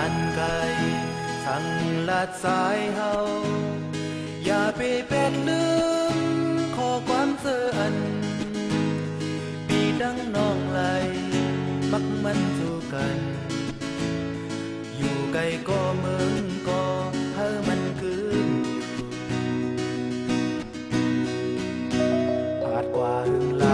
านไกล สั่งลาดสายเฮา อย่าไปเป็ดลืม ขอความเสื่ออัน ปีดังน้องไหล มักมันสู่กัน อยู่ไกลก็เมืองก็เฮอมันคืนผ่อาจกว่าหึงลา